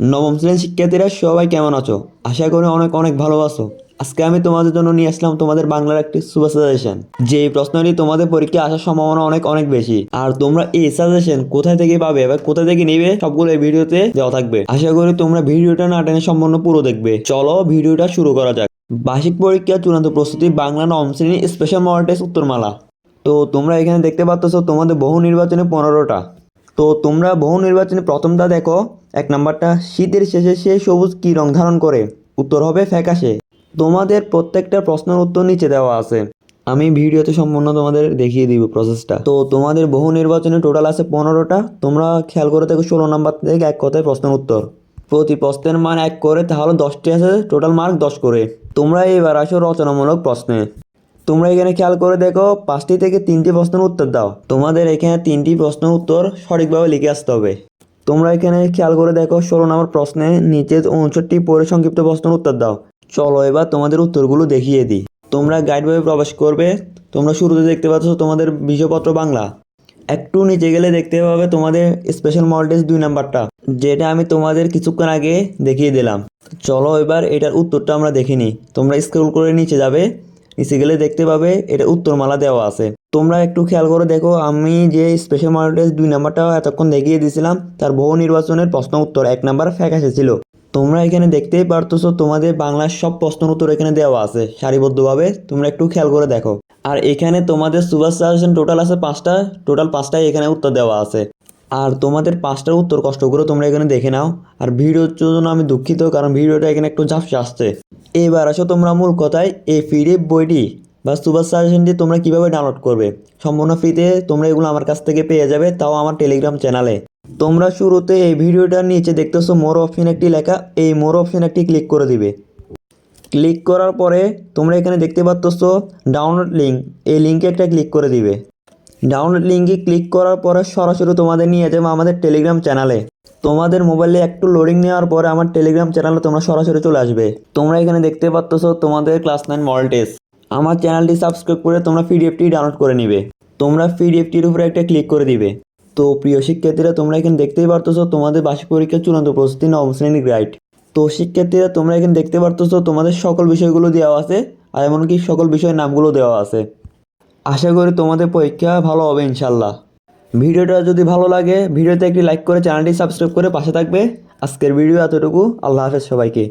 নবম শ্রেণির শিক্ষার্থীরা সবাই কেমন আছো? আশা করি অনেক অনেক ভালো আছো। আজকে আমি তোমাদের জন্য নিয়ে আসলাম তোমাদের বাংলার একটি সুপার সাজেশন। যে প্রশ্নটি তোমাদের পরীক্ষায় আসার সম্ভাবনা অনেক অনেক বেশি। আর তোমরা এই সাজেশন কোথায় থেকে পাবে বা কোথা থেকে নিবে সবগুলো এই ভিডিওতে দেওয়া থাকবে। আশা করি তোমরা ভিডিওটা না টেনে সম্পূর্ণ পুরো দেখবে। চলো ভিডিওটা শুরু করা যাক। বার্ষিক পরীক্ষা চূড়ান্ত প্রস্তুতি বাংলা নবম শ্রেণি স্পেশাল মডেল উত্তরমালা। তো তোমরা এখানে দেখতে পাচ্ছ তোমাদের বহু নির্বাচনে পনেরোটা। তো তোমরা বহু নির্বাচনে প্রথমটা দেখো, এক নাম্বারটা, শীতের শেষে সে সবুজ কী রং ধারণ করে? উত্তর হবে ফ্যাকাশে। তোমাদের প্রত্যেকটা প্রশ্নের উত্তর নিচে দেওয়া আছে। আমি ভিডিওতে সম্পূর্ণ তোমাদের দেখিয়ে দিব প্রসেসটা তো তোমাদের বহু নির্বাচনে টোটাল আছে পনেরোটা। তোমরা খেয়াল করে দেখো ষোলো নাম্বার থেকে এক কথায় প্রশ্নের উত্তর। প্রতি প্রশ্নের মান এক করে, তাহলে দশটি আছে টোটাল মার্ক দশ করে। তোমরা এবার আসো রচনামূলক প্রশ্নে। তোমরা এখানে খেয়াল করে দেখো, পাঁচটি থেকে তিনটি প্রশ্নের উত্তর দাও। তোমাদের এখানে তিনটি প্রশ্নের উত্তর সঠিকভাবে লিখে আসতে হবে। তোমরা এখানে খেয়াল করে দেখো, ষোলো নম্বর প্রশ্নে নিচে উনষট্টি পরে সংক্ষিপ্ত প্রশ্নের উত্তর দাও। চলো এবার তোমাদের উত্তরগুলো দেখিয়ে দিই। তোমরা গাইড বইয়ে প্রবেশ করবে। তোমরা শুরুতে দেখতে পাচ্ছ তোমাদের বিষয়পত্র বাংলা। একটু নিচে গেলে দেখতে পাবে তোমাদের স্পেশাল মডেল দুই নাম্বারটা, যেটা আমি তোমাদের কিছুক্ষণ আগে দেখিয়ে দিলাম। চলো এবার এটার উত্তরটা আমরা দেখিনি তোমরা স্ক্রল করে নিচে যাবে। নিচে গেলে দেখতে পাবে, এটা উত্তরমালা দেওয়া আছে। তোমরা একটু খেয়াল করে দেখো, আমি যে স্পেশাল মডেল দুই নাম্বারটা এতক্ষণ দেখিয়ে দিয়েছিলাম, তার বহু নির্বাচনের প্রশ্ন উত্তর, এক নাম্বার ফ্যাক এসেছিল। তোমরা এখানে দেখতেই পারতেছো, তোমাদের বাংলার সব প্রশ্ন উত্তর এখানে দেওয়া আছে, সারিবদ্ধভাবে, তোমরা একটু খেয়াল করে দেখো। আর এখানে তোমাদের সুভাষ সাজেশন টোটাল আছে পাঁচটা টোটাল পাঁচটাই এখানে উত্তর দেওয়া আছে। আর তোমাদের পাঁচটার উত্তর কষ্ট করে তোমরা এখানে দেখে নাও। আর ভিডিওর জন্য আমি দুঃখিত, কারণ ভিডিওটা এখানে একটু ঝাপসে আসছে। এবার আসো তোমরা মূল কথায় এই পিডিএফ বইটি বা সুপার সাজেশনটি তোমরা কীভাবে ডাউনলোড করবে? সম্পূর্ণ ফ্রিতে তোমরা এগুলো আমার কাছ থেকে পেয়ে যাবে, তাও আমার টেলিগ্রাম চ্যানেলে তোমরা শুরুতে এই ভিডিওটার নিচে দেখতেছো মোর অপশন একটি লেখা, এই মোর অপশন একটি ক্লিক করে দিবে। ক্লিক করার পরে তোমরা এখানে দেখতে পাচ্ছ ডাউনলোড লিঙ্ক এই লিঙ্কে একটা ক্লিক করে দিবে। ডাউনলোড লিঙ্কে ক্লিক করার পরে সরাসরি তোমাদের নিয়ে যাবে আমাদের টেলিগ্রাম চ্যানেলে। তোমাদের মোবাইলে একটু লোডিং নেওয়ার পরে আমার টেলিগ্রাম চ্যানেলে তোমরা সরাসরি চলে আসবে। তোমরা এখানে দেখতে পাচ্ছ তোমাদের ক্লাস নাইন মডেল টেস্ট আমার চ্যানেলটি সাবস্ক্রাইব করে তোমরা পিডিএফটি ডাউনলোড করে নিবে। তোমরা পিডিএফটির উপরে একটা ক্লিক করে দিবে। তো প্রিয় শিক্ষার্থীরা, তোমরা এখানে দেখতেই পারতেছো তোমাদের বার্ষিক পরীক্ষার চূড়ান্ত প্রস্তুতি নবম শ্রেণির গাইড তো শিক্ষার্থীরা, তোমরা এখানে দেখতে পারতেছো তোমাদের সকল বিষয়গুলো দেওয়া আছে, আর এমনকি সকল বিষয়ের নামগুলো দেওয়া আছে। আশা করি তোমাদের পরীক্ষা ভালো হবে ইনশাল্লাহ ভিডিওটা যদি ভালো লাগে, ভিডিওতে একটি লাইক করে চ্যানেলটি সাবস্ক্রাইব করে পাশে থাকবে। আজকের ভিডিও এতটুকু। আল্লাহ হাফেজ সবাইকে।